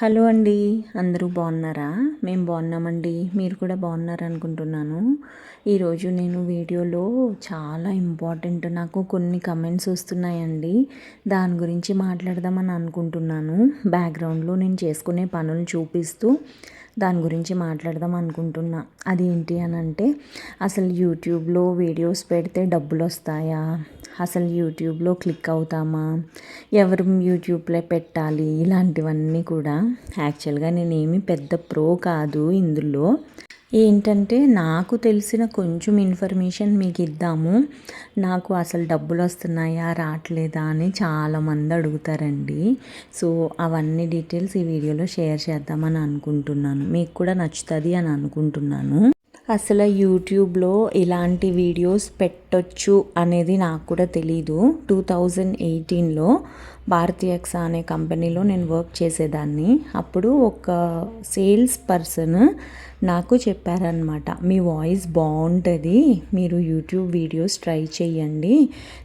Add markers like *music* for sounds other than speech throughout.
Hello అండి అందరూ బాగున్నారా? మేము బాగున్నామండి మీరు కూడా బాగున్నారనుకుంటున్నాను. ఈరోజు నేను వీడియోలో చాలా ఇంపార్టెంట్ నాకు కొన్ని కమెంట్స్ వస్తున్నాయండి. దాని గురించి మాట్లాడదామని అనుకుంటున్నాను. బ్యాక్గ్రౌండ్లో నేను చేసుకునే పనులు చూపిస్తూ దాని గురించి మాట్లాడదాం అనుకుంటున్నా. అది ఏంటి అని అంటే అసలు యూట్యూబ్లో వీడియోస్ పెడితే డబ్బులు వస్తాయా అసలు యూట్యూబ్లో క్లిక్ అవుతామా? ఎవరు యూట్యూబ్లో పెట్టాలి? ఇలాంటివన్నీ కూడా. యాక్చువల్గా నేనేమి పెద్ద ప్రో కాదు ఇందులో. ఏంటంటే నాకు తెలిసిన కొంచెం ఇన్ఫర్మేషన్ మీకు ఇద్దాము. నాకు అసలు డబ్బులు వస్తున్నాయా? రావట్లేదా? అని చాలామంది అడుగుతారండి. సో అవన్నీ డీటెయిల్స్ ఈ వీడియోలో షేర్ చేద్దామని అనుకుంటున్నాను. మీకు కూడా నచ్చుతుంది అని అనుకుంటున్నాను. అసలు యూట్యూబ్లో ఇలాంటి వీడియోస్ పెట్టొచ్చు అనేది నాకు కూడా తెలీదు. టూ థౌజండ్ ఎయిటీన్లో భారతీయ ఎక్సా అనే కంపెనీలో నేను వర్క్ చేసేదాన్ని. అప్పుడు ఒక సేల్స్ పర్సన్ నాకు చెప్పారనమాట మీ వాయిస్ బాగుంటుంది మీరు యూట్యూబ్ వీడియోస్ ట్రై చేయండి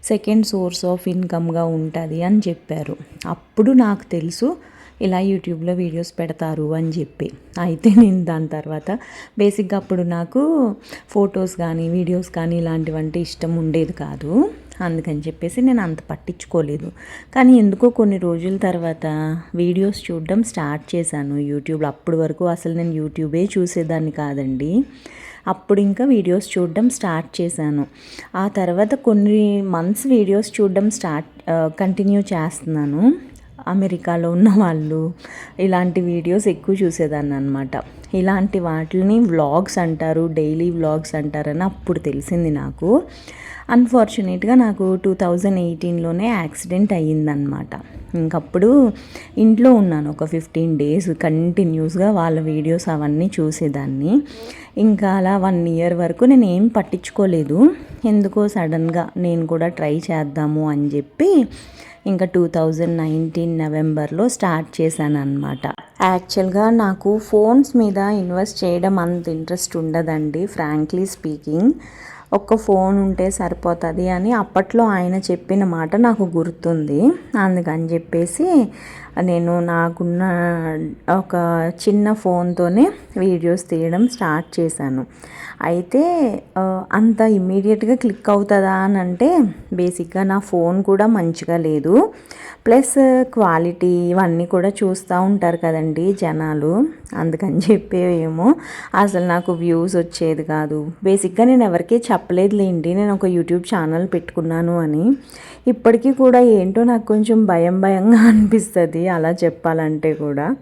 సెకండ్ సోర్స్ ఆఫ్ ఇన్కమ్గా ఉంటుంది అని చెప్పారు. అప్పుడు నాకు తెలుసు ఇలా యూట్యూబ్లో వీడియోస్ పెడతారు అని చెప్పి. అయితే నేను దాని తర్వాత బేసిక్గా అప్పుడు నాకు ఫొటోస్ కానీ వీడియోస్ కానీ ఇలాంటివంటే ఇష్టం ఉండేది కాదు. అందుకని చెప్పేసి నేను అంత పట్టించుకోలేదు. కానీ ఎందుకో కొన్ని రోజుల తర్వాత వీడియోస్ చూడడం స్టార్ట్ చేశాను యూట్యూబ్లో. అప్పటి వరకు అసలు నేను యూట్యూబే చూసేదాన్ని కాదండి. అప్పుడు ఇంకా వీడియోస్ చూడడం స్టార్ట్ చేశాను. ఆ తర్వాత కొన్ని మంత్స్ వీడియోస్ చూడడం స్టార్ట్ కంటిన్యూ చేస్తున్నాను. అమెరికాలో ఉన్న వాళ్ళు ఇలాంటి వీడియోస్ ఎక్కువ చూసేదాన్ని అనమాట ఇలాంటి వాటిని వ్లాగ్స్ అంటారు డైలీ వ్లాగ్స్ అంటారని అప్పుడు తెలిసింది నాకు. అన్ఫార్చునేట్గా నాకు టూ థౌజండ్ ఎయిటీన్లోనే యాక్సిడెంట్ అయ్యిందనమాట ఇంకప్పుడు ఇంట్లో ఉన్నాను ఒక ఫిఫ్టీన్ డేస్ కంటిన్యూస్గా వాళ్ళ వీడియోస్ అవన్నీ చూసేదాన్ని. ఇంకా అలా వన్ ఇయర్ వరకు నేను ఏం పట్టించుకోలేదు. ఎందుకో సడన్గా నేను కూడా ట్రై చేద్దాము అని చెప్పి ఇంకా టూ థౌజండ్ నైన్టీన్ నవంబర్లో స్టార్ట్ చేశాను అనమాట యాక్చువల్గా నాకు ఫోన్స్ మీద ఇన్వెస్ట్ చేయడం అంత ఇంట్రెస్ట్ ఉండదండి ఫ్రాంక్లీ స్పీకింగ్ ఒక్క ఫోన్ ఉంటే సరిపోతుంది అని అప్పట్లో ఆయన చెప్పిన మాట నాకు గుర్తుంది. అందుకని చెప్పేసి నేను నాకున్న ఒక చిన్న ఫోన్తోనే వీడియోస్ తీయడం స్టార్ట్ చేశాను. అయితే అంత ఇమ్మీడియట్గా క్లిక్ అవుతుందా అని అంటే బేసిక్గా నా ఫోన్ కూడా మంచిగా లేదు. ప్లస్ క్వాలిటీ ఇవన్నీ కూడా చూస్తూ ఉంటారు కదండి జనాలు. అందుకని చెప్పేవేమో ఏమో అసలు నాకు వ్యూస్ వచ్చేది కాదు. బేసిక్గా నేను ఎవరికీ చెప్పలేదులేండి నేను ఒక యూట్యూబ్ ఛానల్ పెట్టుకున్నాను అని. ఇప్పటికీ కూడా ఏంటో నాకు కొంచెం భయం భయంగా *laughs* అనిపిస్తుంది. అలా చెప్పాలంటే కూడా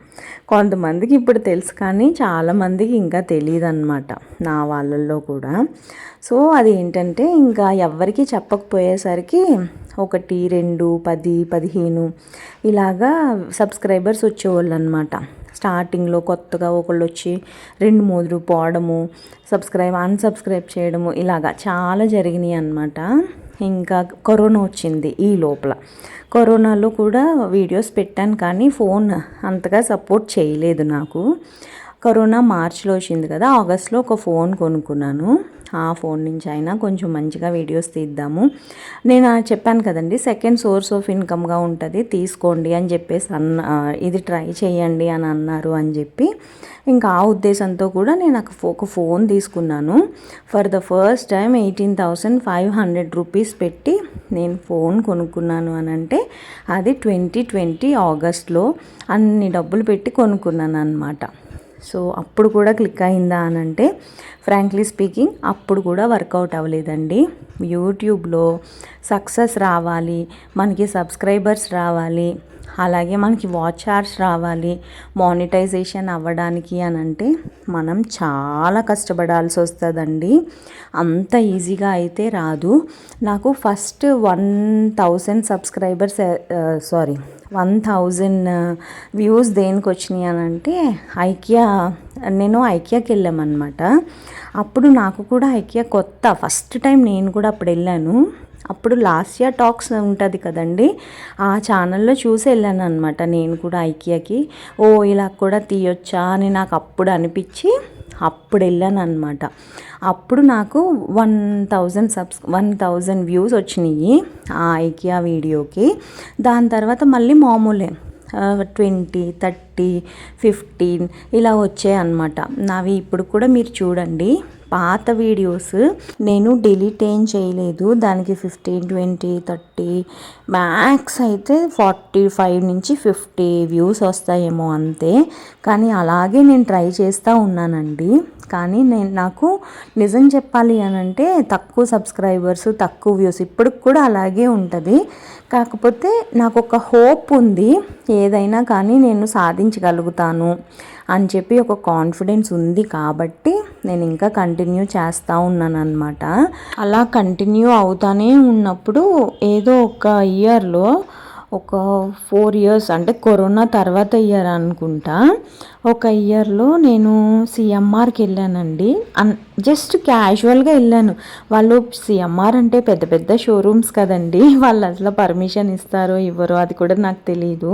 కొంతమందికి ఇప్పుడు తెలుసు కానీ చాలామందికి ఇంకా తెలియదు అనమాట నా వాళ్ళల్లో కూడా. సో అది ఏంటంటే ఇంకా ఎవరికి చెప్పకపోయేసరికి ఒకటి రెండు పది పదిహేను ఇలాగా సబ్స్క్రైబర్స్ వచ్చేవాళ్ళు అనమాట స్టార్టింగ్లో కొత్తగా ఒకళ్ళు వచ్చి రెండు మూడు పోవడము సబ్స్క్రైబ్ అన్సబ్స్క్రైబ్ చేయడము ఇలాగా చాలా జరిగినాయి అనమాట ఇంకా కరోనా వచ్చింది ఈ లోపల. కరోనాలో కూడా వీడియోస్ పెట్టాను కానీ ఫోన్ అంతగా సపోర్ట్ చేయలేదు నాకు. కరోనా మార్చిలో వచ్చింది కదా ఆగస్ట్లో ఒక ఫోన్ కొనుక్కున్నాను. ఆ ఫోన్ నుంచి అయినా కొంచెం మంచిగా వీడియోస్ తీద్దాము. నేను చెప్పాను కదండి సెకండ్ సోర్స్ ఆఫ్ ఇన్కమ్గా ఉంటుంది తీసుకోండి అని చెప్పేసి అన్న ఇది ట్రై చేయండి అని అన్నారు అని చెప్పి ఇంకా ఆ ఉద్దేశంతో కూడా నేను ఒక ఫోన్ తీసుకున్నాను. For the first time eighteen thousand five hundred rupees పెట్టి నేను ఫోన్ కొనుక్కున్నాను అని అంటే అది ట్వంటీ ట్వంటీ ఆగస్ట్లో అన్ని డబ్బులు పెట్టి కొనుక్కున్నాను అనమాట సో అప్పుడు కూడా క్లిక్ అయిందా అని అంటే ఫ్రాంక్లీ స్పీకింగ్ అప్పుడు కూడా వర్కౌట్ అవ్వలేదండి. యూట్యూబ్లో సక్సెస్ రావాలి మనకి సబ్స్క్రైబర్స్ రావాలి అలాగే మనకి వాచ్ అవర్స్ రావాలి మానిటైజేషన్ అవ్వడానికి అని అంటే మనం చాలా కష్టపడాల్సి వస్తుందండి. అంత ఈజీగా అయితే రాదు. నాకు first one thousand subscribers sorry one thousand uh, views దేనికి వచ్చినాయి అని అంటే ఐకియా నేను ఐకియాకి వెళ్ళామన్నమాట అప్పుడు నాకు కూడా ఐకియా కొత్త ఫస్ట్ టైం నేను కూడా అప్పుడు వెళ్ళాను అప్పుడు లాస్ట్ ఇయర్ టాక్స్ ఉంటుంది కదండి ఆ ఛానల్లో చూసి వెళ్ళాను అనమాట నేను కూడా ఐకియాకి. ఓ ఇలా కూడా తీయొచ్చా అని నాకు అప్పుడు అనిపించి అప్పుడు వెళ్ళాను అనమాట అప్పుడు నాకు one thousand subs one thousand views వచ్చినాయి ఆ ఐకియా వీడియోకి. దాని తర్వాత మళ్ళీ మామూలే ట్వంటీ థర్టీ ఫిఫ్టీన్ ఇలా వచ్చాయి అన్నమాట నావి ఇప్పుడు కూడా మీరు చూడండి. పాత వీడియోస్ నేను డిలీట్ ఏం చేయలేదు. దానికి ఫిఫ్టీన్ ట్వంటీ థర్టీ మ్యాక్స్ అయితే ఫార్టీ ఫైవ్ నుంచి ఫిఫ్టీ వ్యూస్ వస్తాయేమో అంతే. కానీ అలాగే నేను ట్రై చేస్తూ ఉన్నానండి. కానీ నేను నాకు నిజం చెప్పాలి అని అంటే తక్కువ సబ్స్క్రైబర్స్ తక్కువ వ్యూస్ ఇప్పటికి కూడా అలాగే ఉంటుంది. కాకపోతే నాకు ఒక హోప్ ఉంది ఏదైనా కానీ నేను సాధించగలుగుతాను అని చెప్పి ఒక కాన్ఫిడెన్స్ ఉంది కాబట్టి నేను ఇంకా కంటిన్యూ చేస్తూ ఉన్నాను అనమాట అలా కంటిన్యూ అవుతానే ఉన్నప్పుడు ఏదో ఒక ఇయర్లో ఒక ఫోర్ ఇయర్స్ అంటే కరోనా తర్వాత ఇయర్ అనుకుంటా ఒక ఇయర్లో నేను సిఎంఆర్కి వెళ్ళానండి. అన్ జస్ట్ క్యాజువల్గా వెళ్ళాను. వాళ్ళు సిఎంఆర్ అంటే పెద్ద పెద్ద షోరూమ్స్ కదండి. *laughs* వాళ్ళు అసలు పర్మిషన్ ఇస్తారో ఇవ్వరో అది కూడా నాకు తెలియదు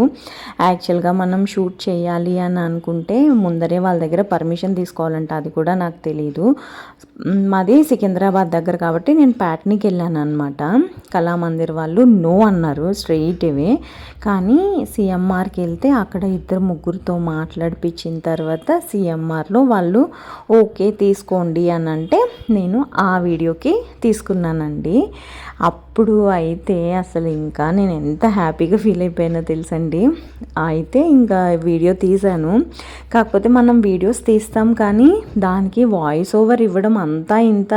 యాక్చువల్గా మనం షూట్ చేయాలి అని అనుకుంటే ముందరే వాళ్ళ దగ్గర పర్మిషన్ తీసుకోవాలంట అది కూడా నాకు తెలియదు మాది సికింద్రాబాద్ దగ్గర కాబట్టి నేను ప్యాట్నీకి వెళ్ళాను అనమాట కళామందిర్ వాళ్ళు నో అన్నారు స్ట్రెయిట్ ఇవే. కానీ సిఎంఆర్కి వెళ్తే అక్కడ ఇద్దరు ముగ్గురితో మాట్లాడిపి ఇచ్చిన తర్వాత సిఎంఆర్లో వాళ్ళు ఓకే తీసుకోండి అని అంటే నేను ఆ వీడియోకి తీసుకున్నానండి. అప్పుడు అయితే అసలు ఇంకా నేను ఎంత హ్యాపీగా ఫీల్ అయిపోయానో తెలుసండి. అయితే ఇంకా వీడియో తీశాను. కాకపోతే మనం వీడియోస్ తీస్తాం కానీ దానికి వాయిస్ ఓవర్ ఇవ్వడం అంతా ఇంత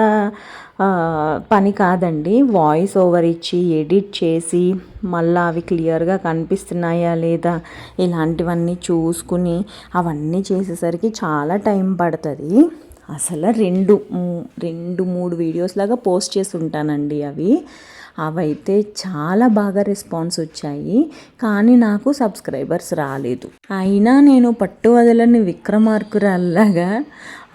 పని కాదండి. వాయిస్ ఓవర్ ఇచ్చి ఎడిట్ చేసి మళ్ళీ అవి క్లియర్గా కనిపిస్తున్నాయా లేదా ఇలాంటివన్నీ చూసుకుని అవన్నీ చేసేసరికి చాలా టైం పడుతుంది. అసలు రెండు రెండు మూడు వీడియోస్ లాగా పోస్ట్ చేసి ఉంటానండి అవి. అవైతే చాలా బాగా రెస్పాన్స్ వచ్చాయి కానీ నాకు సబ్స్క్రైబర్స్ రాలేదు. అయినా నేను పట్టు వదలని విక్రమార్కురాల్లాగా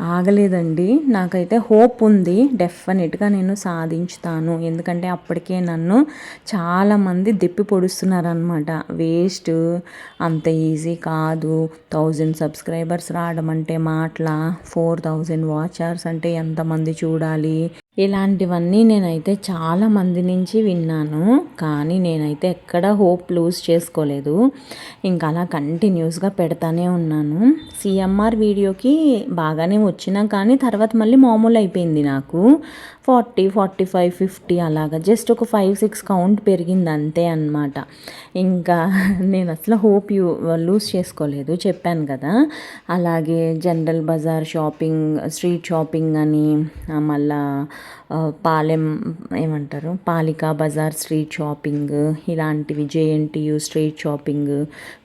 ఆగలేదండి. నాకైతే హోప్ ఉంది డెఫినెట్గా నేను సాధించుతాను. ఎందుకంటే అప్పటికే నన్ను చాలామంది దెప్పి పొడుస్తున్నారనమాట వేస్ట్ అంత ఈజీ కాదు. థౌజండ్ సబ్స్క్రైబర్స్ రావడం అంటే మాటల ఫోర్ థౌజండ్ వాచర్స్ అంటే ఎంతమంది చూడాలి? ఇలాంటివన్నీ నేనైతే చాలా మంది నుంచి విన్నాను కానీ నేనైతే ఎక్కడ హోప్ లూజ్ చేసుకోలేదు. ఇంకా అలా కంటిన్యూస్గా పెడతానే ఉన్నాను. సిఎంఆర్ వీడియోకి బాగానే వచ్చినా కానీ తర్వాత మళ్ళీ మామూలు అయిపోయింది నాకు. ఫార్టీ ఫార్టీ ఫైవ్ ఫిఫ్టీ అలాగా. జస్ట్ ఒక ఫైవ్ సిక్స్ కౌంట్ పెరిగింది అంతే అనమాట ఇంకా *laughs* నేను అసలు హోప్ యూ లూజ్ చేసుకోలేదు. చెప్పాను కదా. అలాగే general Bazaar shopping street shopping అని మళ్ళా పాలెం ఏమంటారు? పాలికా బజార్ స్ట్రీట్ షాపింగ్ ఇలాంటివి జేఎన్టీయు స్ట్రీట్ షాపింగ్.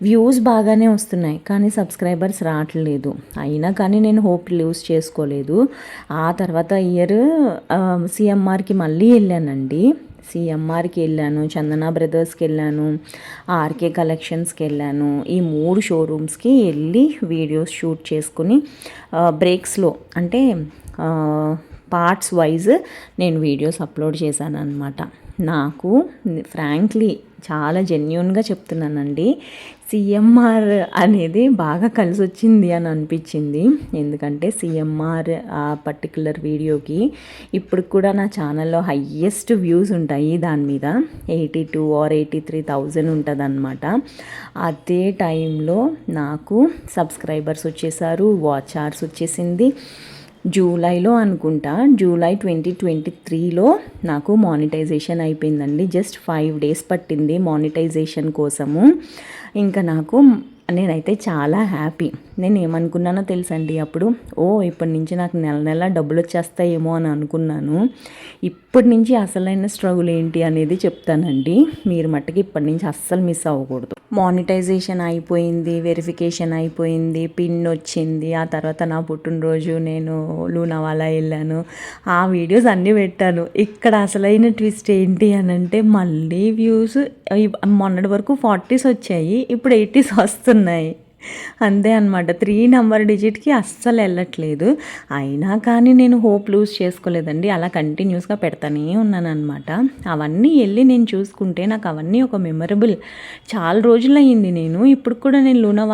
వ్యూస్ బాగానే వస్తున్నాయి కానీ సబ్స్క్రైబర్స్ రావట్లేదు. అయినా కానీ నేను హోప్ లూజ్ చేసుకోలేదు. ఆ తర్వాత ఇయర్ సిఎంఆర్కి మళ్ళీ వెళ్ళానండి. సిఎంఆర్కి వెళ్ళాను చందన బ్రదర్స్కి వెళ్ళాను ఆర్కే కలెక్షన్స్కి వెళ్ళాను. ఈ మూడు షోరూమ్స్కి వెళ్ళి వీడియోస్ షూట్ చేసుకుని బ్రేక్స్లో అంటే పార్ట్స్ వైజ్ నేను వీడియోస్ అప్లోడ్ చేశాను అనమాట నాకు ఫ్రాంక్లీ చాలా జెన్యున్గా చెప్తున్నానండి. సిఎంఆర్ అనేది బాగా కలిసి వచ్చింది అని అనిపించింది. ఎందుకంటే సిఎంఆర్ ఆ పర్టికులర్ వీడియోకి ఇప్పుడు కూడా నా ఛానల్లో హయ్యెస్ట్ వ్యూస్ ఉంటాయి దాని మీద. Eighty two or eighty three thousand ఉంటుంది అనమాట అదే టైంలో నాకు సబ్స్క్రైబర్స్ వచ్చేసారు వాచ్ అవర్స్ వచ్చేసింది. జూలైలో అనుకుంటా. జూలై ట్వంటీ ట్వంటీ త్రీలో నాకు మానిటైజేషన్ అయిపోయిందండి. జస్ట్ ఫైవ్ డేస్ పట్టింది మానిటైజేషన్ కోసము. ఇంకా నాకు నేనైతే చాలా హ్యాపీ నేను ఏమనుకున్నానో తెలుసండి అప్పుడు ఓ ఇప్పటి నుంచి నాకు నెల నెల డబ్బులు వచ్చేస్తాయేమో అని అనుకున్నాను. ఇప్పటి నుంచి అసలైన స్ట్రగుల్ ఏంటి అనేది చెప్తానండి. మీరు మట్టుకి ఇప్పటి నుంచి అస్సలు మిస్ అవ్వకూడదు. మానిటైజేషన్ అయిపోయింది వెరిఫికేషన్ అయిపోయింది పిన్ వచ్చింది ఆ తర్వాత నా పుట్టినరోజు నేను లూనావాలా వెళ్ళాను. ఆ వీడియోస్ అన్నీ పెట్టాను. ఇక్కడ అసలైన ట్విస్ట్ ఏంటి అని అంటే మళ్ళీ వ్యూస్ మొన్నటి వరకు ఫార్టీస్ వచ్చాయి ఇప్పుడు ఎయిటీస్ వస్తున్నాయి. అంతే అనమాట త్రీ నెంబర్ డిజిట్కి అస్సలు వెళ్ళట్లేదు. అయినా కానీ నేను హోప్ లూజ్ చేసుకోలేదండి. అలా కంటిన్యూస్గా పెడతానే ఉన్నాను అనమాట అవన్నీ వెళ్ళి నేను చూసుకుంటే నాకు అవన్నీ ఒక మెమరబుల్. చాలా రోజులు నేను. ఇప్పుడు కూడా నేను లూనా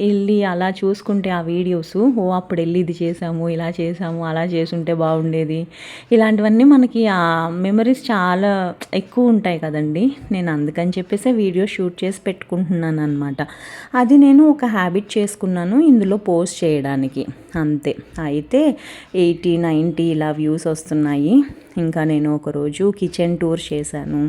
వెళ్ళి అలా చూసుకుంటే ఆ వీడియోస్ ఓ అప్పుడు వెళ్ళి ఇది చేసాము ఇలా చేసాము అలా చేసుంటే బాగుండేది. ఇలాంటివన్నీ మనకి ఆ మెమరీస్ చాలా ఎక్కువ ఉంటాయి కదండి. నేను అందుకని చెప్పేసి వీడియో షూట్ చేసి పెట్టుకుంటున్నాను అనమాట అది నేను ఒక హ్యాబిట్ చేసుకున్నాను ఇందులో పోస్ట్ చేయడానికి. అంతే. అయితే ఎయిటీ నైంటీ ఇలా వ్యూస్ వస్తున్నాయి. ఇంకా నేను ఒకరోజు కిచెన్ టూర్ చేశాను.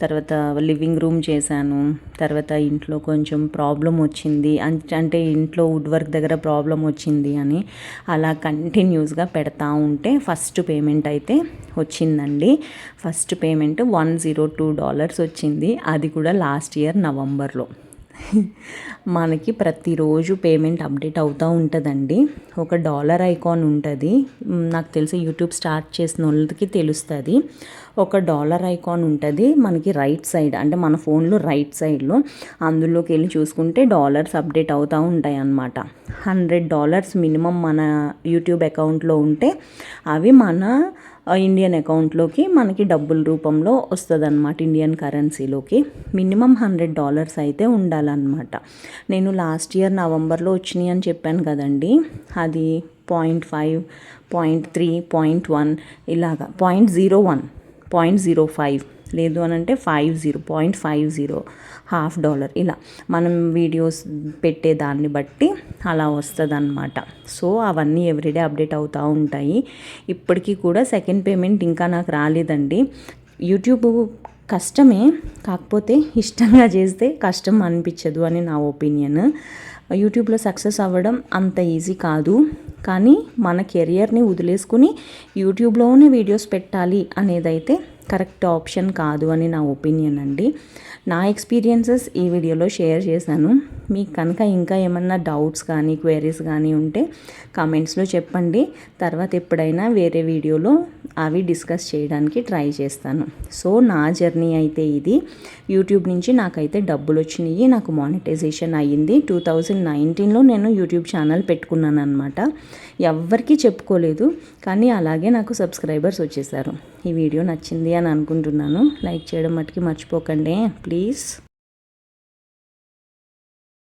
తర్వాత లివింగ్ రూమ్ చేశాను. తర్వాత ఇంట్లో కొంచెం ప్రాబ్లం వచ్చింది. అంటే ఇంట్లో వుడ్ వర్క్ దగ్గర ప్రాబ్లం వచ్చింది అని అలా కంటిన్యూస్గా పెడతా ఉంటే ఫస్ట్ పేమెంట్ అయితే వచ్చిందండి. First payment one zero two dollars వచ్చింది. అది కూడా లాస్ట్ ఇయర్ నవంబర్లో మనకి ప్రతిరోజు పేమెంట్ అప్డేట్ అవుతూ ఉంటుందండి. ఒక డాలర్ ఐకాన్ ఉంటుంది. నాకు తెలిసి యూట్యూబ్ స్టార్ట్ చేసిన వాళ్ళకి తెలుస్తుంది. ఒక డాలర్ ఐకాన్ ఉంటుంది మనకి రైట్ సైడ్ అంటే మన ఫోన్లో రైట్ సైడ్లో. అందులోకి వెళ్ళి చూసుకుంటే డాలర్స్ అప్డేట్ అవుతూ ఉంటాయి అన్నమాట హండ్రెడ్ డాలర్స్ మినిమం మన యూట్యూబ్ అకౌంట్లో ఉంటే అవి మన ఇండియన్ అకౌంట్లోకి మనకి డబ్బుల రూపంలో వస్తుంది అనమాట ఇండియన్ కరెన్సీలోకి మినిమం హండ్రెడ్ డాలర్స్ అయితే ఉండాలన్నమాట. నేను లాస్ట్ ఇయర్ నవంబర్లో వచ్చినాయి అని చెప్పాను కదండి. అది point five point three point one ఇలాగా point zero one point zero five లేదు అని అంటే five zero point five zero half dollar ఇలా. మనం వీడియోస్ పెట్టే దాన్ని బట్టి అలా వస్తుంది అనమాట సో అవన్నీ ఎవ్రీడే అప్డేట్ అవుతూ ఉంటాయి. ఇప్పటికీ కూడా సెకండ్ పేమెంట్ ఇంకా నాకు రాలేదండి. యూట్యూబ్ కష్టమే కాకపోతే ఇష్టంగా చేస్తే కష్టం అనిపించదు అని నా ఒపీనియన్ యూట్యూబ్లో సక్సెస్ అవ్వడం అంత ఈజీ కాదు. కానీ మన కెరియర్ని వదిలేసుకుని యూట్యూబ్లోనే వీడియోస్ పెట్టాలి అనేదైతే కరెక్ట్ ఆప్షన్ కాదు అని నా ఒపీనియన్ అండి. నా ఎక్స్పీరియన్సెస్ ఈ వీడియోలో షేర్ చేశాను. మీకు కనుక ఇంకా ఏమన్నా డౌట్స్ కానీ క్వైరీస్ కానీ ఉంటే కామెంట్స్లో చెప్పండి. తర్వాత ఎప్పుడైనా వేరే వీడియోలో అవి డిస్కస్ చేయడానికి ట్రై చేస్తాను. సో నా జర్నీ అయితే ఇది. యూట్యూబ్ నుంచి నాకైతే డబ్బులు వచ్చినాయి. నాకు మానిటైజేషన్ అయ్యింది. టూ థౌజండ్ నైన్టీన్లో నేను యూట్యూబ్ ఛానల్ పెట్టుకున్నాను అనమాట ఎవ్వరికీ చెప్పుకోలేదు. కానీ అలాగే నాకు సబ్స్క్రైబర్స్ వచ్చేసారు. ఈ వీడియో నచ్చింది అని అనుకుంటున్నాను. లైక్ చేయడం మట్టుకి మర్చిపోకండి. ప్లీజ్.